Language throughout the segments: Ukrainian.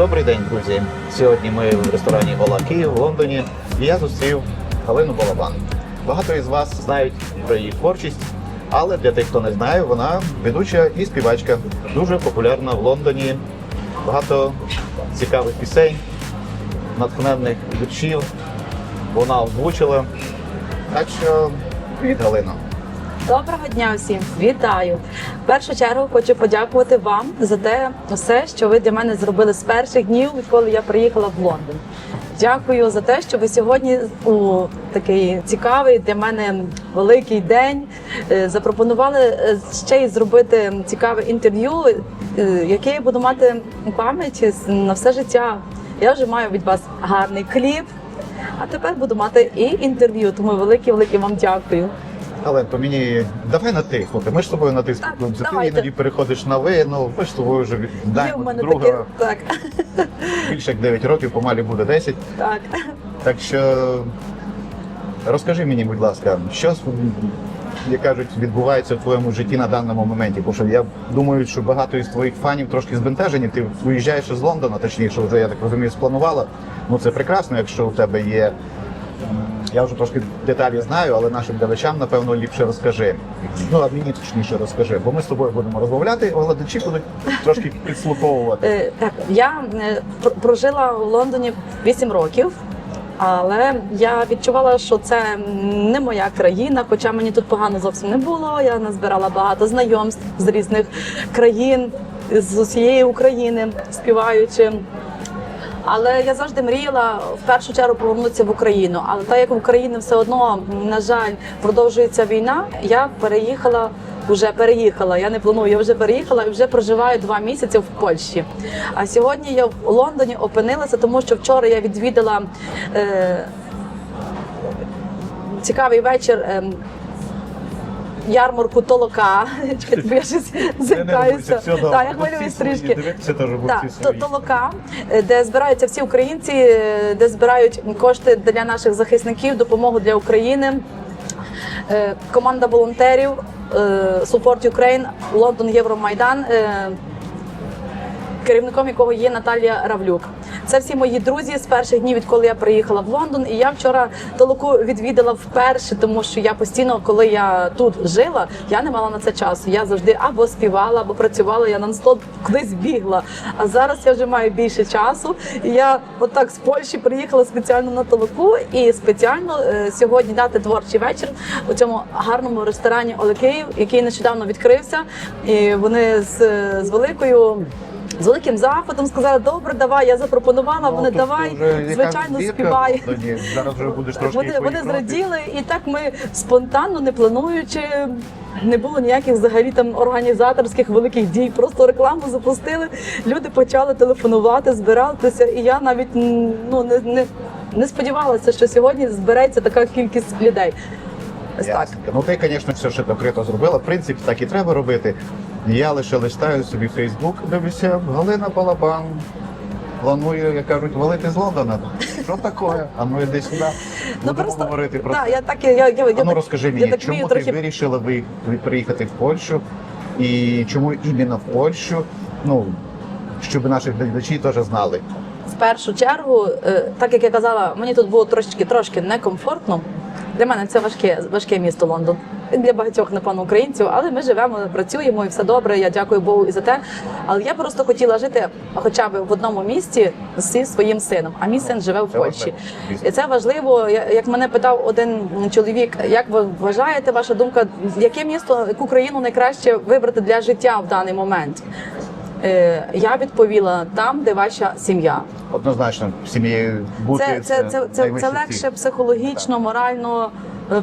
Добрий день, друзі. Сьогодні ми в ресторані Ола Київ в Лондоні. І я зустрів Галину Балабан. Багато із вас знають про її творчість, але для тих, хто не знає, вона ведуча і співачка. Дуже популярна в Лондоні. Багато цікавих пісень, натхненних віршів. Вона озвучила. Так що привіт, Галино. Доброго дня всім! Вітаю! В першу чергу хочу подякувати вам за те все, що ви для мене зробили з перших днів, відколи я приїхала в Лондон. Дякую за те, що ви сьогодні у такий цікавий для мене великий день е, запропонували е, ще й зробити цікаве інтерв'ю, е, яке я буду мати у пам'яті на все життя. Я вже маю від вас гарний кліп, а тепер буду мати і інтерв'ю. Тому велике велике вам дякую. Але то мені давай на ти, слухай, ми ж з тобою на ти спілкуємося. Ти давайте. іноді переходиш на ви, ну ми ж з тобою вже Є знаємо в мене друга таке так. більше як 9 років, помалі буде 10. Так. Так що розкажи мені, будь ласка, що як кажуть, відбувається в твоєму житті на даному моменті? Бо що я думаю, що багато із твоїх фанів трошки збентежені. Ти виїжджаєш із Лондона, точніше, вже я так розумію, спланувала. Ну це прекрасно, якщо у тебе є. Я вже трошки деталі знаю, але нашим глядачам, напевно, ліпше розкажи. Ну, а мені точніше розкажи, бо ми з тобою будемо розмовляти, а глядачі будуть трошки підслуховувати. Е, так, я е, прожила в Лондоні 8 років, але я відчувала, що це не моя країна, хоча мені тут погано зовсім не було. Я назбирала багато знайомств з різних країн, з усієї України, співаючи. Але я завжди мріяла в першу чергу повернутися в Україну. Але так як в Україні все одно, на жаль, продовжується війна, я переїхала. Вже переїхала. Я не планую, я вже переїхала і вже проживаю два місяці в Польщі. А сьогодні я в Лондоні опинилася, тому що вчора я відвідала е, цікавий вечір. ем, Ярмарку толока. Чекайте, бо я щось зикаюся. Так, я хвилююсь трішки. Так, то, толока, е, де збираються всі українці, е, де збирають кошти для наших захисників, допомогу для України. Е, Команда волонтерів е, Support Ukraine, Лондон Євромайдан. е, Керівником якого є Наталія Равлюк. Це всі мої друзі з перших днів, відколи я приїхала в Лондон. І я вчора толоку відвідала вперше, тому що я постійно, коли я тут жила, я не мала на це часу. Я завжди або співала, або працювала. Я нон-стоп кудись бігла. А зараз я вже маю більше часу. І я отак з Польщі приїхала спеціально на толоку і спеціально е, сьогодні дати творчий вечір у цьому гарному ресторані Оле який нещодавно відкрився. І вони з, з великою. З великим заходом сказали, добре, давай, я запропонувала, Ну, вони давай, звичайно, співай. Зараз вже будеш трошки Вони, вони зраділи, і так ми спонтанно, не плануючи, не було ніяких взагалі там організаторських великих дій. Просто рекламу запустили. Люди почали телефонувати, збиратися, і я навіть ну не, не, не сподівалася, що сьогодні збереться така кількість людей. Так. Ну ти, звісно, все ще докрито зробила. В принципі, так і треба робити. Я лише листаю собі Фейсбук, дивлюся, Галина Балабан. Планую, як кажуть, валити з Лондона. Що таке? А ну іди сюди. Будемо говорити про да, це. я так я, я, я, А ну так- розкажи я мені, так чому вмію ти трохи вирішила ви, ви приїхати в Польщу і чому іменно в Польщу? Ну, щоб наші глядачі теж знали. В першу чергу, е, так як я казала, мені тут було трошечки трошки некомфортно. Для мене це важке, важке місто Лондон. Для багатьох, напевно, українців, але ми живемо, працюємо і все добре. Я дякую Богу і за те. Але я просто хотіла жити хоча б в одному місті зі своїм сином. А мій син живе в Польщі. І це важливо. Як мене питав один чоловік, як ви вважаєте, ваша думка, яке місто, яку країну найкраще вибрати для життя в даний момент? Е, Я відповіла там, де ваша сім'я. Однозначно, сім'єю бути Це, це, це, це, це легше психологічно, морально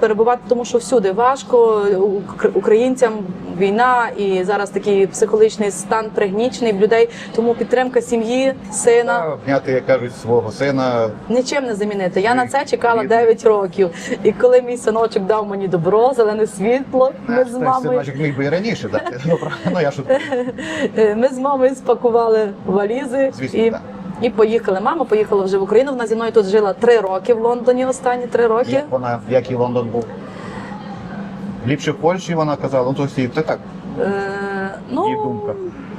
перебувати, тому що всюди важко Ук- українцям війна і зараз такий психологічний стан пригнічений в людей. Тому підтримка сім'ї, сина Обняти, як кажуть, свого сина. нічим не замінити. Я на це чекала Рідний. 9 років. І коли мій синочок дав мені добро, зелене світло, ми з мамою Синочок міг би і раніше дати. Ну, ну я. Е, Ми з мамою спакували валізи Звісно, і. І поїхали. Мама поїхала вже в Україну. Вона зі мною тут жила три роки в Лондоні. Останні три роки. Як вона, як і Лондон був. Ліпше в Польщі вона казала, ну то всі, це так. Е, Ну, Її думка.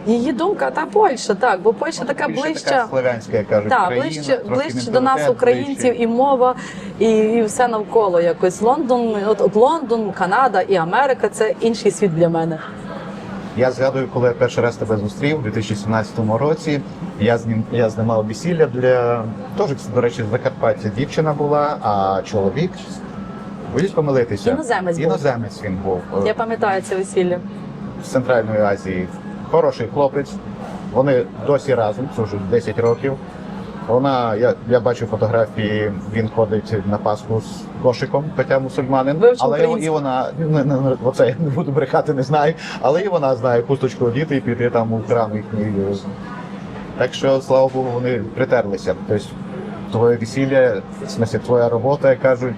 Її думка, та Польща, так, бо Польща така Більше ближча. така славянська, як кажуть, Так, країна, ближче, трохи ближче до нас, менталітет українців, ближче. і мова, і, і все навколо якось. Лондон, от, от Лондон, Канада і Америка це інший світ для мене. Я згадую, коли я перший раз тебе зустрів у 2017 році. Я знім я знімав весілля для теж, до речі, з Закарпаття дівчина була, а чоловік. Боюсь помилитися. Іноземець був. Іноземець він був Я пам'ятаю це весілля. з Центральної Азії. Хороший хлопець. Вони досі разом, це вже 10 років. Вона, я, я бачу фотографії, він ходить на Пасху з кошиком, хоча мусульманин. Вивчив але і вона, не, не, не, оце я не буду брехати, не знаю, але і вона знає кусточку одіти і піти там у храм їхній. Так що, слава Богу, вони притерлися. Тобто, твоє весілля, в смысле, твоя робота, як кажуть,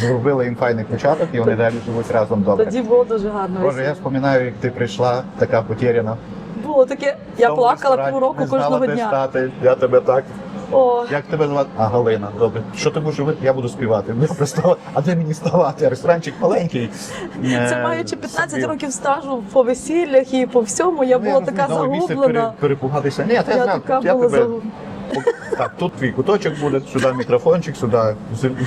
зробили їм файний початок, і вони далі живуть разом добре. Тоді було дуже гарно. Боже, я вспоминаю, як ти прийшла, така потеряна. Було таке, я плакала півроку кожного дня. стати. Я тебе так. О, Як тебе звати? А Галина, добре. Що ти будеш робити? Я буду співати. Добре, става- А де мені ставати? Ресторанчик маленький. це Е, маючи 15 собі. років стажу по весіллях і по всьому, я Ну, була я така загублена. пере- перепугатися. Ні, я Я знав, така я була тебе. загублена. Так, тут твій куточок буде, сюди мікрофончик, сюди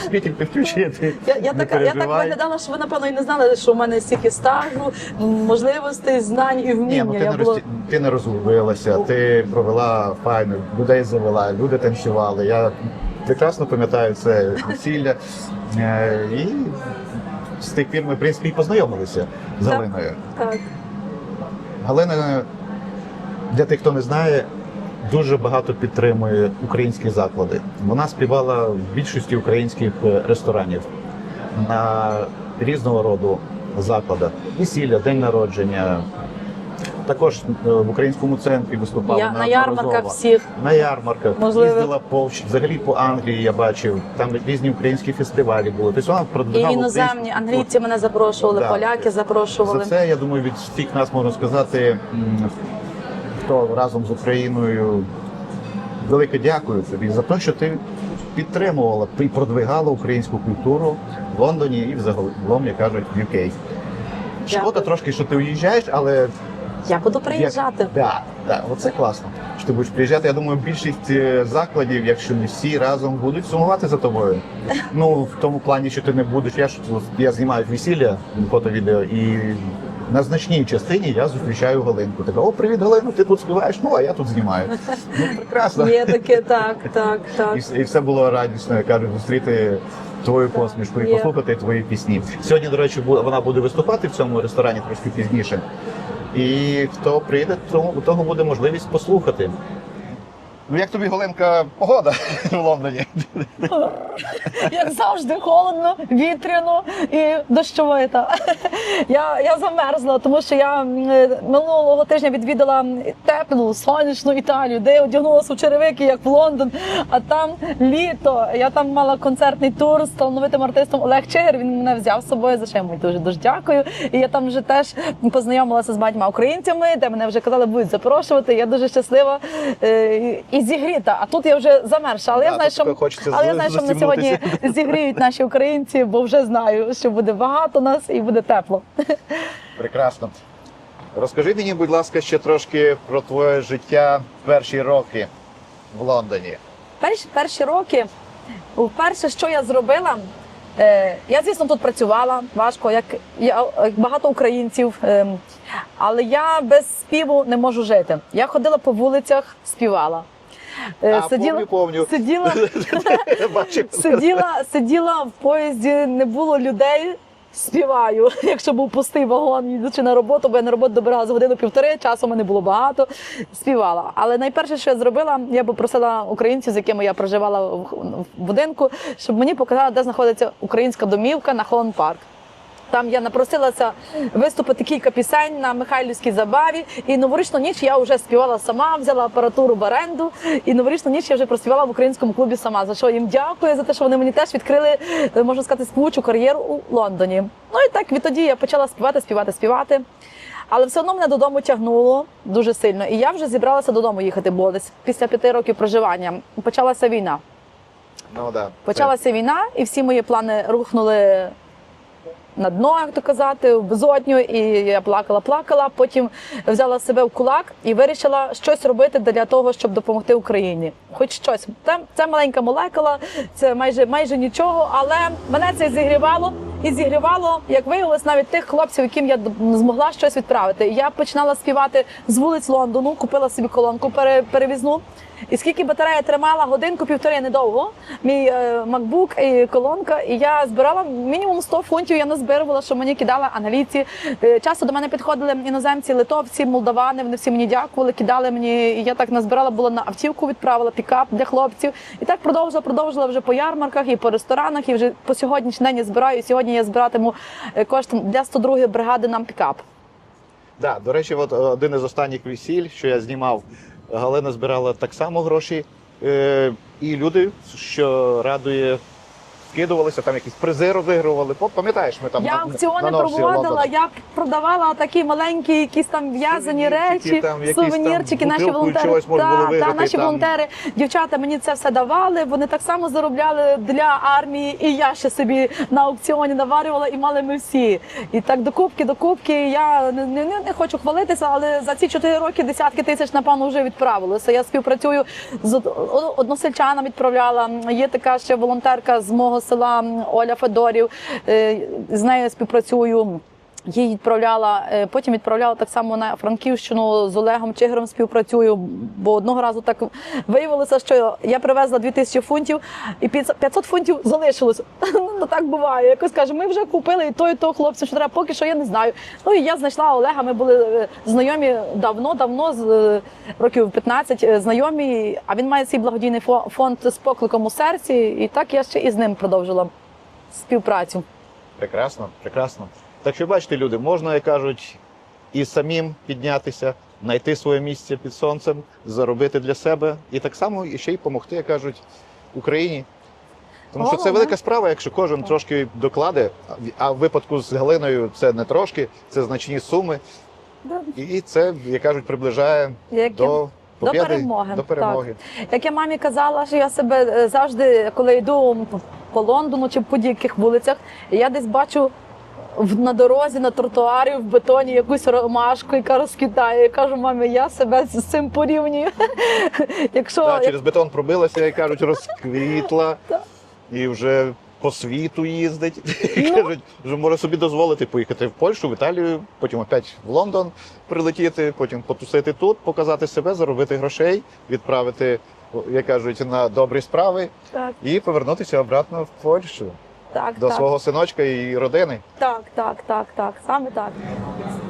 спікер підключити. Я, я, Не така, я так переживай. виглядала, що ви напевно і не знали, що в мене стільки стажу, можливостей, знань і Ні, вміння. ну ти я не, була... розті... ти не розгубилася, ти провела файно, людей завела, люди танцювали. Я прекрасно пам'ятаю це весілля. Е, І з тих пір ми, в принципі, і познайомилися з Так. Галиною. Так. Галина, для тих, хто не знає, дуже багато підтримує українські заклади. Вона співала в більшості українських е, ресторанів на різного роду закладах. Весілля, день народження. Також е, в українському центрі виступала Я, на ярмарках всіх. На ярмарках Можливо. їздила по взагалі по Англії. Я бачив там різні українські фестивалі були. Тобто вона І іноземні англійці мене запрошували, Да. поляки запрошували. за це я думаю, від всіх нас можна сказати, м, разом з Україною. Велике дякую тобі за те, що ти підтримувала і продвигала українську культуру в Лондоні і взагалом, як кажуть, в UK. Шкода Дякую. трошки, що ти уїжджаєш, але Я буду приїжджати. так, да, да, оце класно. Що ти будеш приїжджати. Я думаю, більшість е, закладів, якщо не всі разом, будуть сумувати за тобою. Ну в тому плані, що ти не будеш. Я ж я знімаю весілля, фото відео, і на значній частині я зустрічаю Галинку. Така, о, привіт, Галину, ти тут співаєш? Ну а я тут знімаю. Ну прекрасно. Є таке, так, так, так. І, і все було радісно, я кажу, зустріти твою посмішку і Є. послухати твої пісні. Сьогодні, до речі, вона буде виступати в цьому ресторані трошки пізніше. І хто прийде, тому у того буде можливість послухати. Ну, як тобі Голенка погода в Лондоні? як завжди, холодно, вітряно і дощовито. Я, я замерзла, тому що я минулого тижня відвідала теплу, сонячну Італію, де одягнулася у черевики, як в Лондон. А там літо. Я там мала концертний тур з талановитим артистом Олег Чигир. Він мене взяв з собою, за що йому дуже дуже дякую. І я там вже теж познайомилася з багатьма українцями, де мене вже казали, будуть запрошувати. Я дуже щаслива е, і зігріта. А тут я вже замерша. Але я знаю, що але я знаю, що мене сьогодні зігріють наші українці, бо вже знаю, що буде багато нас і буде тепло. Прекрасно. Розкажи мені, будь ласка, ще трошки про твоє життя перші роки в Лондоні. Перші, перші роки, вперше, що я зробила, е, я, звісно, тут працювала важко, як, я, як багато українців, е, але я без співу не можу жити. Я ходила по вулицях, співала. Е, А, помню, помню. сиділа, сиділа, сиділа в поїзді, не було людей. Співаю, якщо був пустий вагон, їдучи на роботу, бо я на роботу добирала за годину-півтори, часу в мене було багато. Співала. Але найперше, що я зробила, я попросила українців, з якими я проживала в в будинку, щоб мені показали, де знаходиться українська домівка на Холланд Парк. Там я напросилася виступити кілька пісень на Михайлівській забаві. І новорічну ніч я вже співала сама, взяла апаратуру в оренду. І новорічну ніч я вже проспівала в українському клубі сама. За що їм дякую за те, що вони мені теж відкрили, е, можна сказати, співучу кар'єру у Лондоні. Ну і так відтоді я почала співати, співати, співати. Але все одно мене додому тягнуло дуже сильно. І я вже зібралася додому їхати, бо десь після п'яти років проживання почалася війна. Ну, да. Почалася війна, і всі мої плани рухнули на дно, як то казати, в безодню, і я плакала, плакала. Потім взяла себе в кулак і вирішила щось робити для того, щоб допомогти Україні. Хоч щось. Це, це маленька молекула, це майже майже нічого, але мене це зігрівало. І зігрівало, як виявилось, навіть тих хлопців, яким я змогла щось відправити. Я починала співати з вулиць Лондону, купила собі колонку перевізну. І скільки батарея тримала годинку півтори недовго. Мій е, MacBook і колонка. І я збирала мінімум 100 фунтів. Я назбирувала, що мені кидали англійці. Е, часто до мене підходили іноземці, литовці, молдавани. Вони всі мені дякували, кидали мені. І я так назбирала, була на автівку, відправила пікап для хлопців. І так продовжила, продовжила вже по ярмарках і по ресторанах. І вже по сьогоднішній день я збираю. І сьогодні я збиратиму е, кошти для 102 бригади нам пікап. Да, до речі, от е, один із останніх весіль, що я знімав, Галина збирала так само гроші. Е, і люди, що радує, скидувалися, там якісь призи розігрували. Пам'ятаєш, ми там Я на- аукціони на проводила, я продавала такі маленькі, якісь там в'язані речі, там, якісь там сувенірчики. Наші волонтери, можна було та, та, наші там. волонтери, дівчата мені це все давали. Вони так само заробляли для армії, і я ще собі на аукціоні наварювала, і мали ми всі. І так до кубки, до кубки. Я не, не, не хочу хвалитися, але за ці чотири роки десятки тисяч, напевно, вже відправилося. Я співпрацюю з од- од- односельчанам відправляла. Є така ще волонтерка з мого села Оля Федорів. Е, З нею співпрацюю. Її відправляла, е, потім відправляла так само на Франківщину з Олегом Чигиром співпрацюю. Бо одного разу так виявилося, що я привезла 2000 фунтів, і 500 фунтів залишилось. Ну так буває. Якось каже, ми вже купили і то, і то хлопцям, що треба, поки що я не знаю. Ну і я знайшла Олега. Ми були е, знайомі давно, давно, з е, років 15 е, знайомі. А він має свій благодійний фонд з покликом у серці. І так я ще і з ним продовжила співпрацю. Прекрасно, прекрасно. Так що бачите, люди, можна, як кажуть, і самим піднятися, знайти своє місце під сонцем, заробити для себе і так само і ще й допомогти, як кажуть, Україні. Тому що це велика справа, якщо кожен трошки докладе, а в випадку з Галиною це не трошки, це значні суми. І це, як кажуть, приближає Як я- до, перемоги, До перемоги. Як я мамі казала, що я себе е, завжди, коли йду по Лондону чи по будь-яких вулицях, я десь бачу на дорозі, на тротуарі, в бетоні якусь ромашку, яка розквітає. Я кажу, мамі, я себе з цим порівнюю. Якщо Да, через бетон пробилася, як кажуть, розквітла і вже по світу їздить. Ну. Кажуть, вже може собі дозволити поїхати в Польщу, в Італію, потім опять в Лондон прилетіти, потім потусити тут, показати себе, заробити грошей, відправити, як кажуть, на добрі справи так, і повернутися обратно в Польщу так, до так, свого синочка і родини. так, так, так, так, саме так.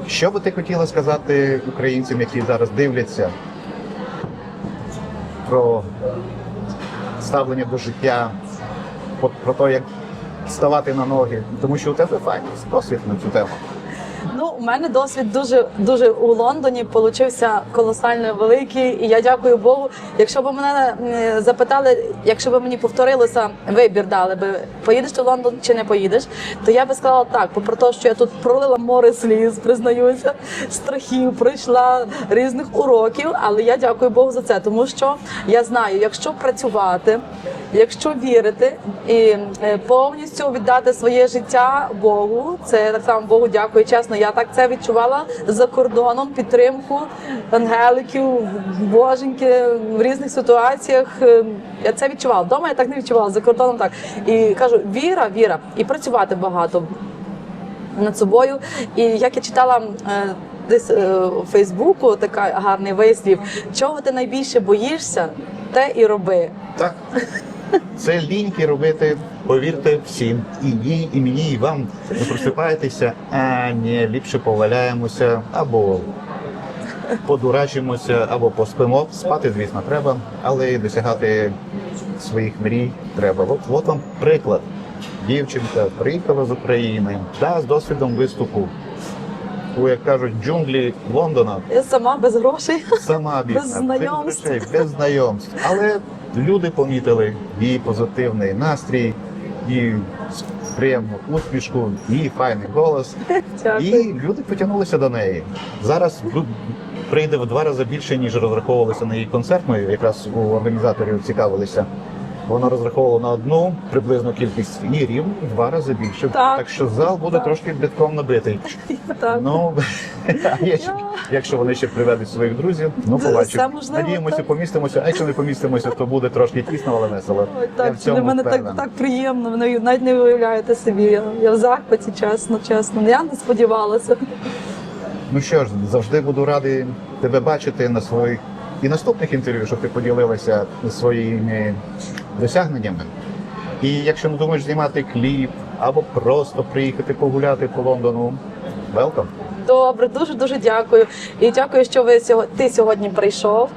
Що би ти хотіла сказати українцям, які зараз дивляться про ставлення до життя, про, те, як ставати на ноги? Тому що у тебе файний досвід на цю тему. Ну, у мене досвід дуже дуже у Лондоні получився колосально великий, і я дякую Богу. Якщо б мене запитали, якщо б мені повторилося вибір, дали би поїдеш ти в Лондон чи не поїдеш, то я би сказала так, попри те, що я тут пролила море сліз, признаюся, страхів, пройшла різних уроків, але я дякую Богу за це, тому що я знаю, якщо працювати, якщо вірити і е, повністю віддати своє життя Богу, це так само Богу дякую. Чесно, я так це відчувала за кордоном, підтримку ангеликів, боженьки в різних ситуаціях. Е, Я це відчувала. Вдома я так не відчувала, за кордоном так. І кажу, віра, віра, і працювати багато над собою. І як я читала е, десь е, у Фейсбуку, така гарний вислів, чого ти найбільше боїшся, те і роби. Так. Це ліньки робити, повірте всім. І їй, і мені, і вам. Ви просипаєтеся, а ні, ліпше поваляємося або подурачимося, або поспимо. Спати, звісно, треба, але досягати своїх мрій треба. От, от вам приклад. Дівчинка приїхала з України, да, з досвідом виступу. У, як кажуть, джунглі Лондона Я сама без грошей. сама бідна, Без знайомств. без знайомств. Але люди помітили її позитивний настрій, її приємну усмішку, її файний голос. І люди потягнулися до неї. Зараз прийде в два рази більше, ніж розраховувалися на її концерт. Ми якраз у організаторів цікавилися. Воно розраховувало на одну приблизну кількість і рівно в два рази більше. Так. що зал буде Так. трошки бітком набитий. Так. Ну якщо, вони ще приведуть своїх друзів, ну побачимо. Надіємося, помістимося. А якщо не помістимося, то буде трошки тісно, але весело. Ой, так, для мене так, так приємно. Ви навіть- навіть не виявляєте собі. Я, я в захваті, чесно, чесно. Я не сподівалася. Ну що ж, завжди буду радий тебе бачити на своїх і наступних інтерв'ю, щоб ти поділилася своїми досягненнями. І якщо не думаєш знімати кліп або просто приїхати погуляти по Лондону, welcome. Добре, дуже дуже дякую. І дякую, що ви сьогодні ти сьогодні прийшов.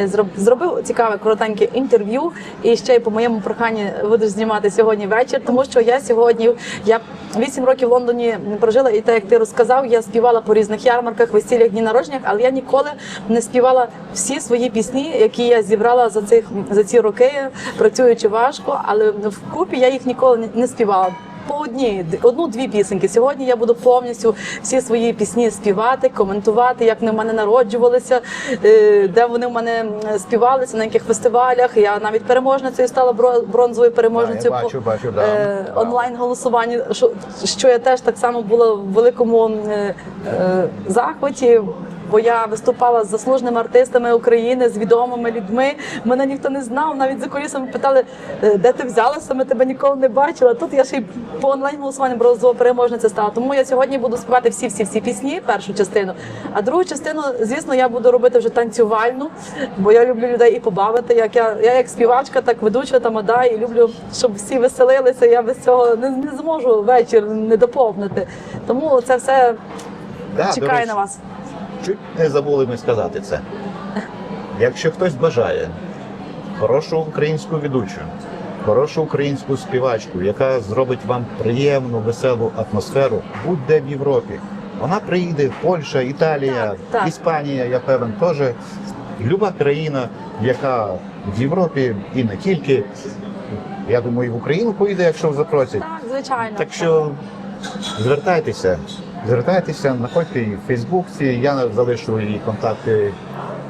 Е, зроб- Зробив цікаве коротеньке інтерв'ю, і ще й по моєму проханні будеш знімати сьогодні вечір, тому що я сьогодні я 8 років в Лондоні прожила, і так як ти розказав, я співала по різних ярмарках, весіллях, дні народженнях, але я ніколи не співала всі свої пісні, які я зібрала за цих за ці роки, працюючи важко, але вкупі я їх ніколи не співала. По одній одну-дві пісеньки. Сьогодні я буду повністю всі свої пісні співати, коментувати, як вони в мене народжувалися, е, де вони в мене співалися, на яких фестивалях. Я навіть переможницею стала бро- бронзовою переможницею Да, я по бачу, бачу, да. е, Да. онлайн голосуванні. Що, що я теж так само була в великому е, е, захваті. Бо я виступала з заслуженими артистами України, з відомими людьми. Мене ніхто не знав. Навіть за колісами питали, «Е, де ти взялася, ми тебе ніколи не бачили. Тут я ще й по онлайн голосуванню бронзова переможниця стала. Тому я сьогодні буду співати всі всі всі пісні, першу частину. А другу частину, звісно, я буду робити вже танцювальну, бо я люблю людей і побавити. Як я, я як співачка, так ведуча тамада, і люблю, щоб всі веселилися. Я без цього не, не зможу вечір не доповнити. Тому це все Да, чекає на вас. Чуть не забули ми сказати це. Якщо хтось бажає хорошу українську ведучу, хорошу українську співачку, яка зробить вам приємну, веселу атмосферу, будь-де в Європі. Вона приїде, Польща, Італія, Так, так. Іспанія, я певен, теж. Люба країна, яка в Європі і не тільки. Я думаю, і в Україну поїде, якщо запросять. Так, звичайно. Так що звертайтеся, звертайтеся, знаходьте її в Фейсбуці. Я залишу її контакти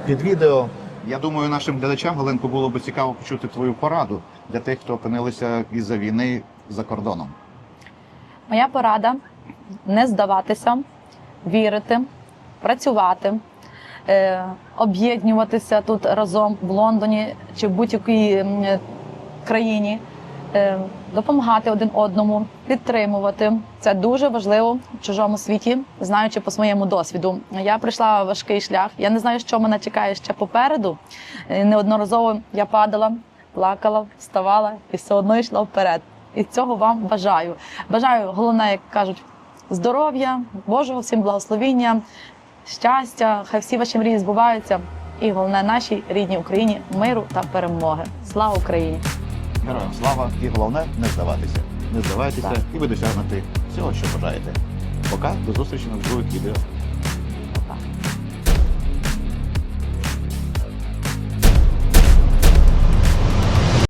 під відео. Я думаю, нашим глядачам Галенко було б цікаво почути твою пораду для тих, хто опинилися із-за війни за кордоном. Моя порада не здаватися, вірити, працювати, е, об'єднуватися тут разом в Лондоні чи в будь-якій е, країні, допомагати один одному, підтримувати. Це дуже важливо в чужому світі, знаючи по своєму досвіду. Я прийшла важкий шлях. Я не знаю, що мене чекає ще попереду. Е, Неодноразово я падала, плакала, вставала і все одно йшла вперед. І цього вам бажаю. Бажаю, головне, як кажуть, здоров'я, Божого всім благословіння, щастя, хай всі ваші мрії збуваються. І головне нашій рідній Україні миру та перемоги. Слава Україні! Героям слава і головне не здаватися. Не здавайтеся і ви досягнете всього, що бажаєте. Пока, до зустрічі на других відео.